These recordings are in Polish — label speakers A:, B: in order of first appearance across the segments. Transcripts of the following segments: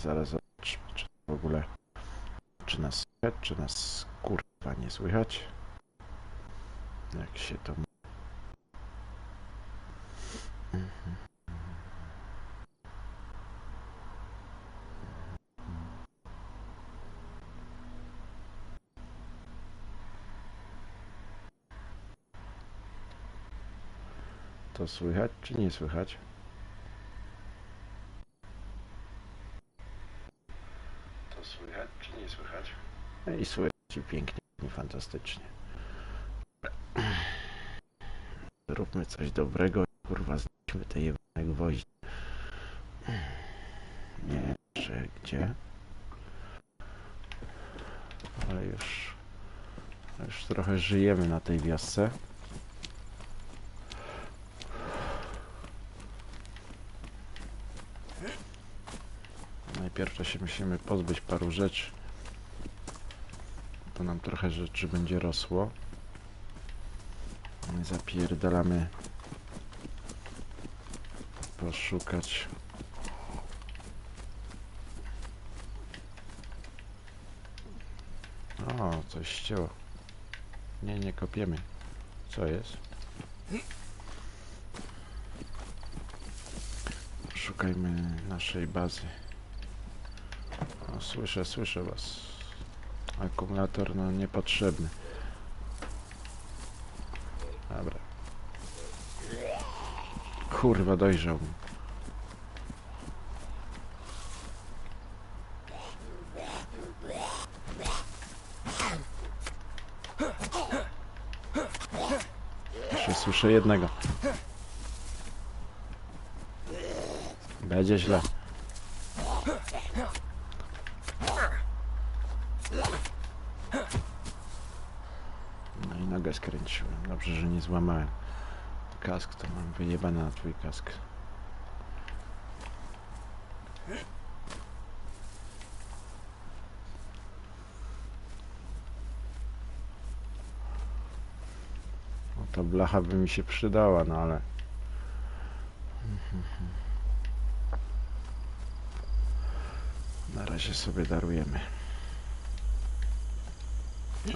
A: zaraz zobaczmy, czy w ogóle... Czy nas słychać, czy nas kurwa nie słychać? Jak się to... Mhm. To słychać, czy nie słychać? To słychać, czy nie słychać? No i słychać pięknie, i fantastycznie. Zróbmy coś dobrego i kurwa znajdźmy te jebane gwoździe. Nie wiem, gdzie. Ale już... Już trochę żyjemy na tej wiosce. Najpierw to się musimy pozbyć paru rzeczy. To nam trochę rzeczy będzie rosło. Zapierdalamy poszukać. O, coś ścięło. Nie, nie kopiemy. Co jest? Szukajmy naszej bazy. O, słyszę, słyszę was. Akumulator no niepotrzebny. Dobra. Kurwa dojrzał. Jeszcze słyszę jednego. Będzie źle. No i nogę skręciłem. Dobrze, że nie złamałem. Kask to mam wyjebane na twój kask. No ta blacha by mi się przydała, no ale... Na razie sobie darujemy.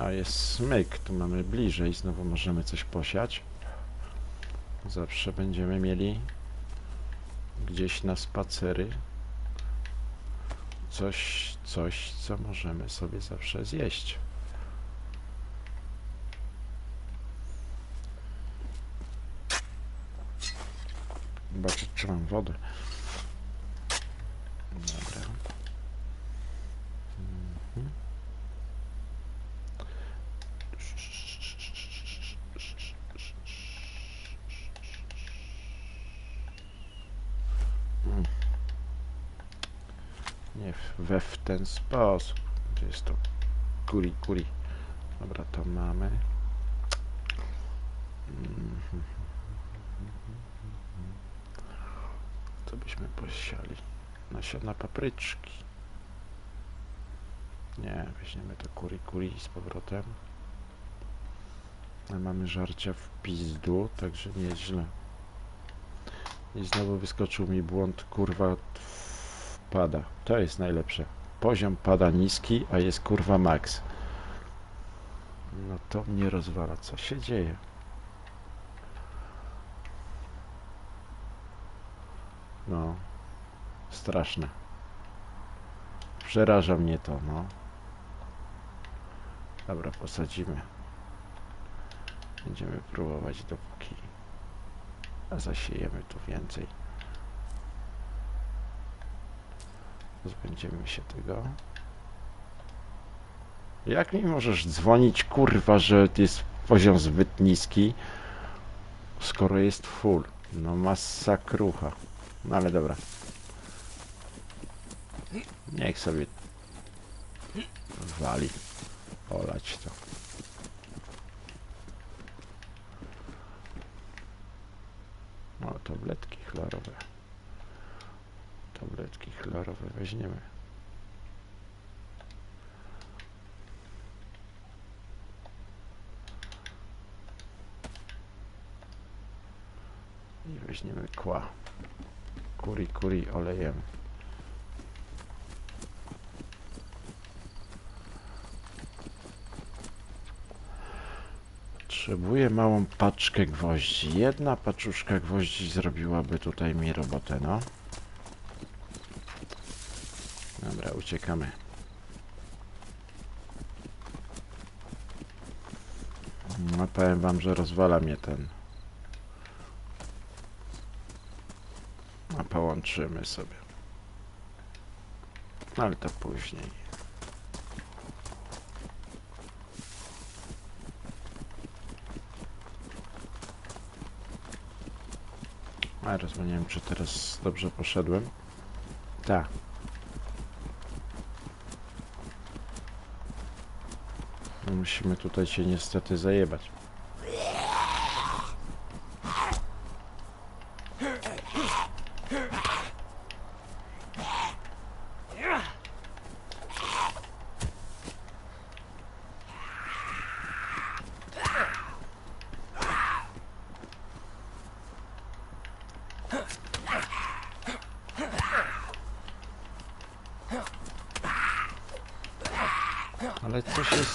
A: A jest smyk, tu mamy bliżej, znowu możemy coś posiać. Zawsze będziemy mieli gdzieś na spacery coś, coś, co możemy sobie zawsze zjeść. Zobaczyć, czy mam wodę. Dobra. Mhm. Mm. Nie we w ten sposób. Gdzie jest to? Kuri, kuri. Dobra, to mamy. Co byśmy posiali? Nasiona papryczki. Nie, weźmiemy to kuri, kuri z powrotem. Mamy żarcia w pizdu, także nieźle. I znowu wyskoczył mi błąd, kurwa, pada. To jest najlepsze. Poziom pada niski, a jest kurwa max. No to mnie rozwala. Co się dzieje? No. Straszne. Przeraża mnie to, no. Dobra, posadzimy. Będziemy próbować dopóki a zasiejemy tu więcej. Pozbędziemy się tego. Jak mi możesz dzwonić, kurwa, że jest poziom zbyt niski, skoro jest full? No masakrucha. No ale dobra. Niech sobie wali. Olać to. O, tabletki chlorowe tego weźmiemy. I weźmiemy kła. Kuri, kuri olejem. Potrzebuję małą paczkę gwoździ. Jedna paczuszka gwoździ zrobiłaby tutaj mi robotę, no. Dobra, uciekamy. No powiem wam, że rozwala mnie ten. A połączymy sobie. Ale to później. A wiem, czy teraz dobrze poszedłem. Tak. Musimy tutaj się niestety zajebać.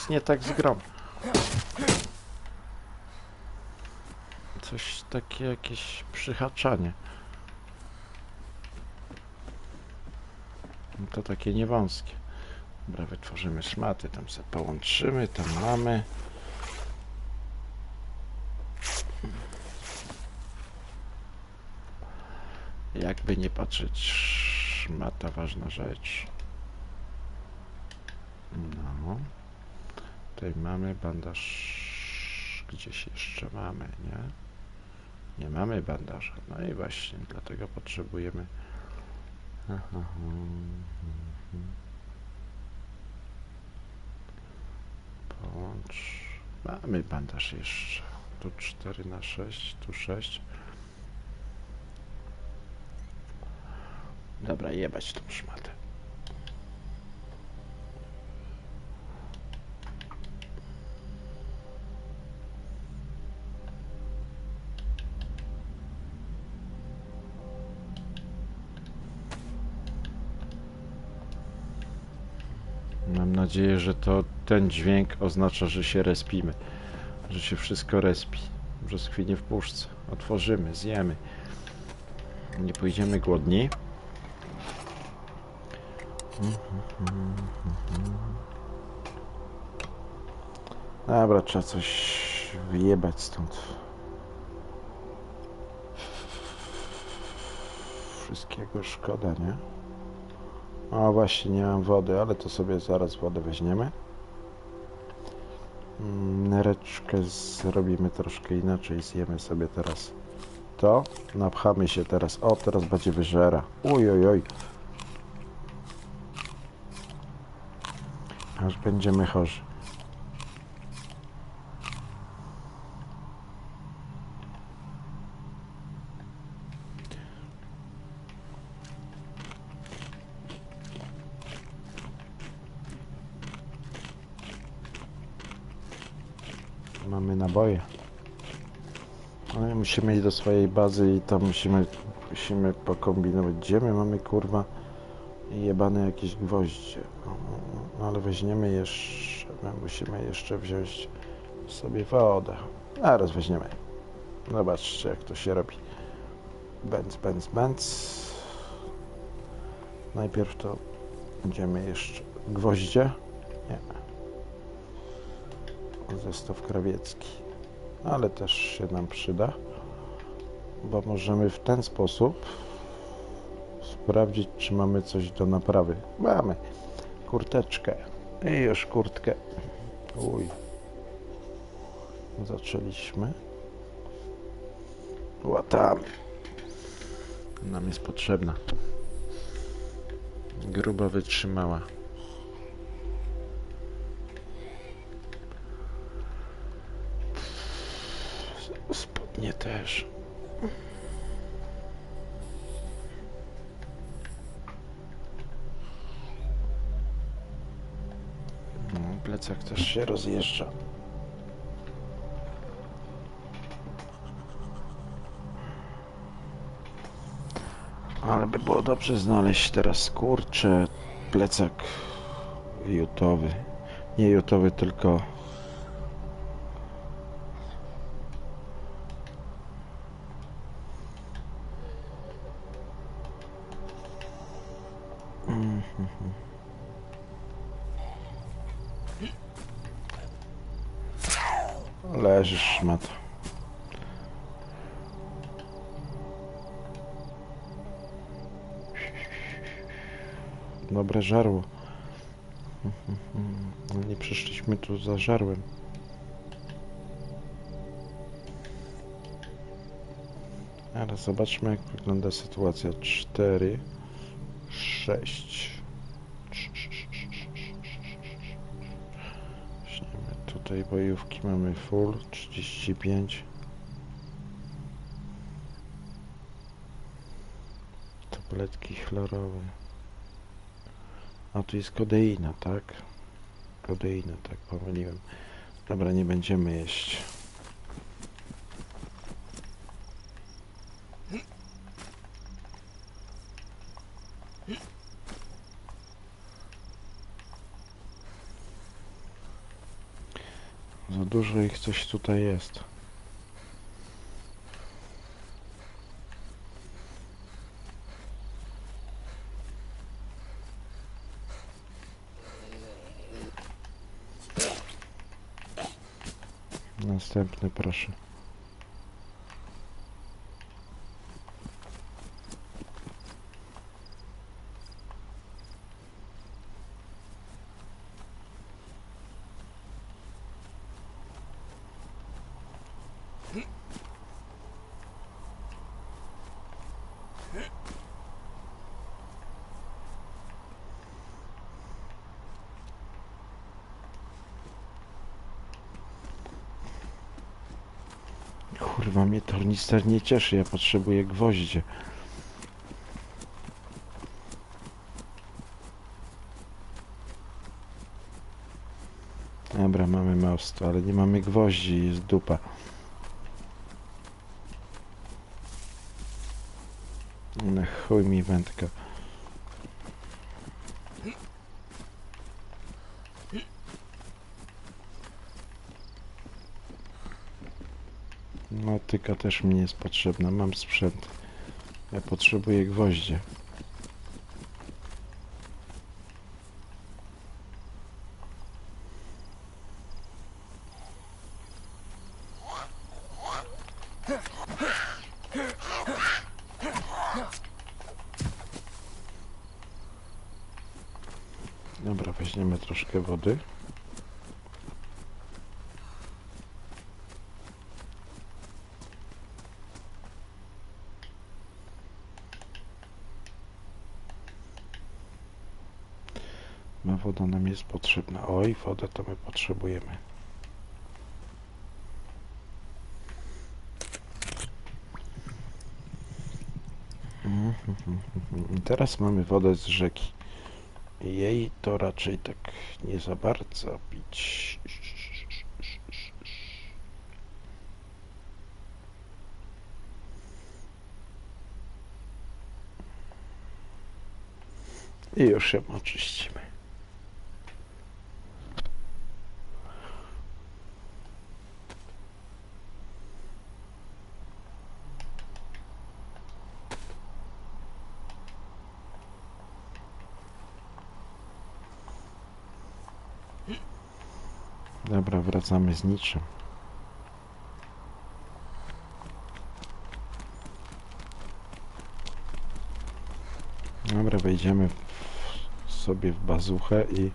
A: Nie tak z grą. Coś takie jakieś przyhaczanie. No to takie niewąskie. Dobra, wytworzymy szmaty, tam sobie połączymy, tam mamy. Jakby nie patrzeć, szmata ważna rzecz. No. Tutaj mamy bandaż. Gdzieś jeszcze mamy, nie? Nie mamy bandaża. No i właśnie, dlatego potrzebujemy. Połącz. Mamy bandaż jeszcze. Tu 4 na 6, tu 6. Dobra, jebać tą szmatę. Mam nadzieję, że to ten dźwięk oznacza, że się respimy. Że się wszystko respi. Brzoskwinie w puszce. Otworzymy, zjemy. Nie pójdziemy głodni. Dobra, trzeba coś wyjebać stąd. Wszystkiego szkoda, nie? A właśnie, nie mam wody, ale to sobie zaraz wodę weźmiemy. Mm, Nereczkę zrobimy troszkę inaczej. Zjemy sobie teraz to. Napchamy się teraz. O, teraz będzie wyżera. Uj, oj, oj. Aż będziemy chorzy. Mamy naboje. Ale musimy iść do swojej bazy i tam musimy, musimy pokombinować. Gdzie my mamy kurwa jebane jakieś gwoździe? No, no, ale weźmiemy jeszcze, my musimy jeszcze wziąć sobie wodę. Zaraz weźmiemy. Zobaczcie jak to się robi. Bęc, bęc, bęc. Najpierw to będziemy jeszcze gwoździe. Nie. Zestaw krawiecki. Ale też się nam przyda, bo możemy w ten sposób sprawdzić, czy mamy coś do naprawy. Mamy kurteczkę i już kurtkę. Uj. Zaczęliśmy. Łatamy. Nam jest potrzebna. Gruba wytrzymała. Też. No, plecak też się rozjeżdża. Ale by było dobrze znaleźć teraz kurczę plecak jutowy. Nie jutowy, tylko Dobre żarło. No Nie przyszliśmy tu za żarłem. Ale zobaczmy jak wygląda sytuacja. 4, 6. Weźmiemy tutaj bojówki, mamy full 35. Tabletki chlorowe. A tu jest kodeina, tak? Kodeina, tak pomyliłem. Dobra, nie będziemy jeść. Za dużo ich coś tutaj jest. темп не Kurwa, mnie tornister nie cieszy, ja potrzebuję gwoździe. Dobra, mamy most, ale nie mamy gwoździ, jest dupa. Na chuj mi wędka. Motyka też mi jest potrzebna, mam sprzęt. Ja potrzebuję gwoździe. Dobra, weźmiemy troszkę wody. Woda nam jest potrzebna. Oj, wodę to my potrzebujemy. Mhm, Teraz mamy wodę z rzeki. Jej to raczej tak nie za bardzo pić. I już ją oczyścimy. Dobra, wracamy z niczym. Dobra, wejdziemy w, sobie w bazuchę i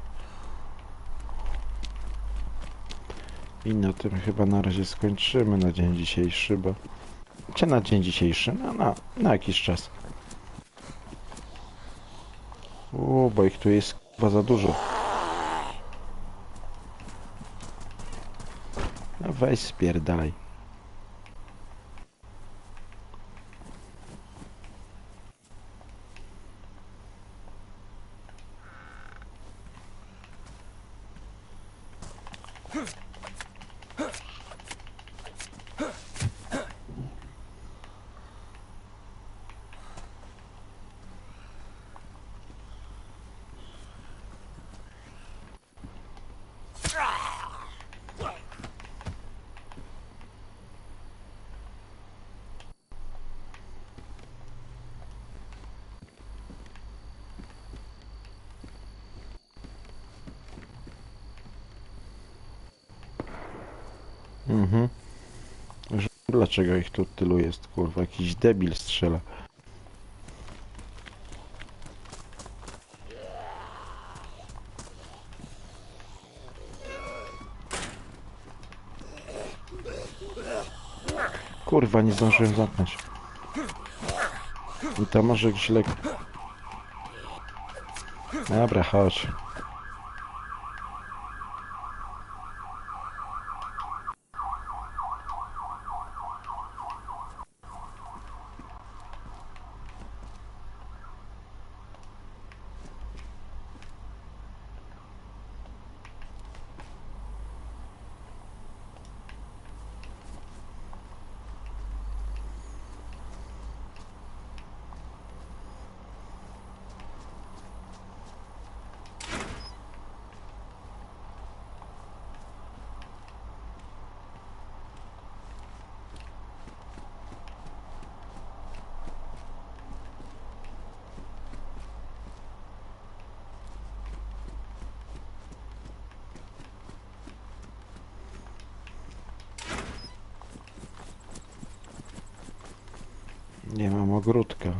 A: i na tym chyba na razie skończymy na dzień dzisiejszy, bo czy na dzień dzisiejszy, no na, na jakiś czas. O, bo ich tu jest chyba za dużo. Weź spierdalaj. Mhm. Dlaczego ich tu tylu jest, kurwa? Jakiś debil strzela. Kurwa, nie zdążyłem zamknąć. I to może źle... Dobra, chodź. Nie mam ogródka.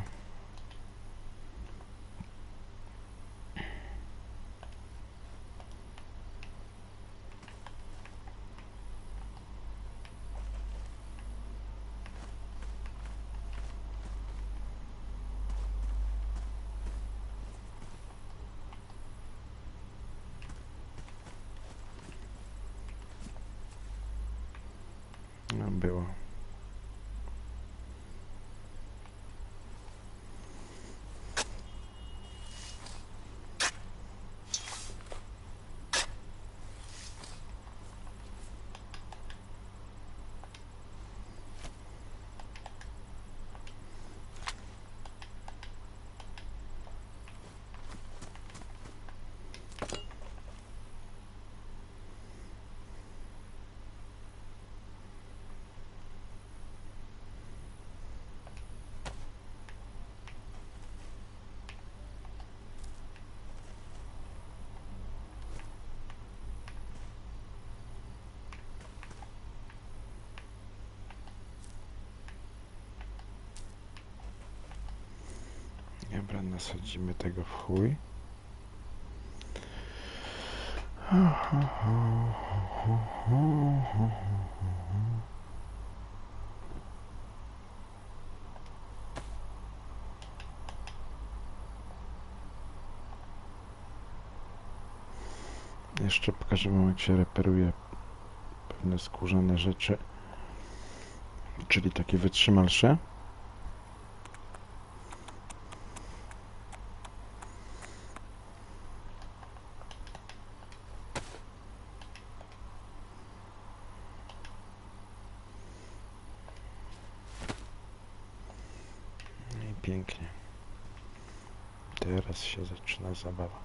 A: No było. Dobra, nasadzimy tego w chuj. Jeszcze pokażę wam jak się reperuje pewne skórzane rzeczy, czyli takie wytrzymalsze. No I pięknie. Teraz zabawa.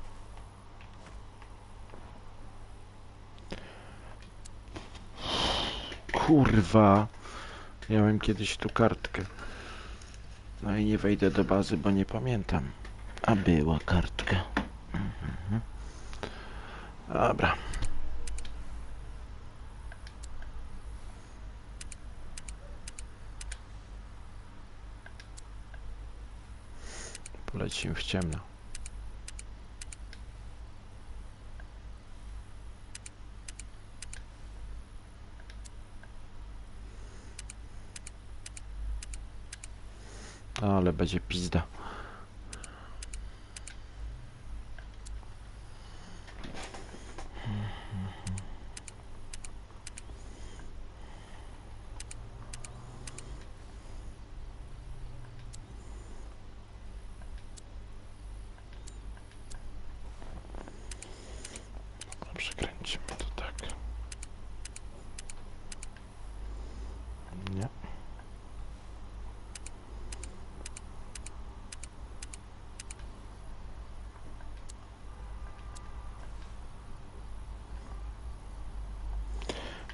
A: Kurwa. Miałem kiedyś tu kartkę. No i nie wejdę do bazy, bo nie pamiętam. A była kartka. Mhm. Dobra. Polecimy w ciemno. Będzie pizda.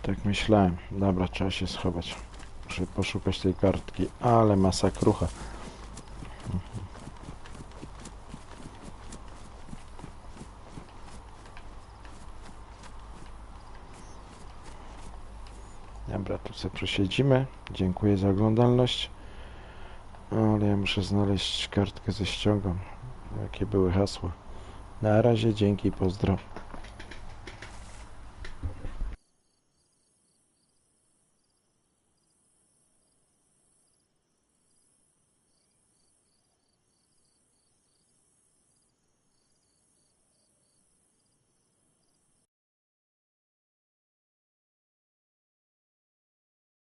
A: Tak myślałem. Dobra, trzeba się schować. Muszę poszukać tej kartki, ale masakrucha. Dobra, tu sobie przesiedzimy. Dziękuję za oglądalność. Ale ja muszę znaleźć kartkę ze ściągą. Jakie były hasła. Na razie, dzięki, pozdro.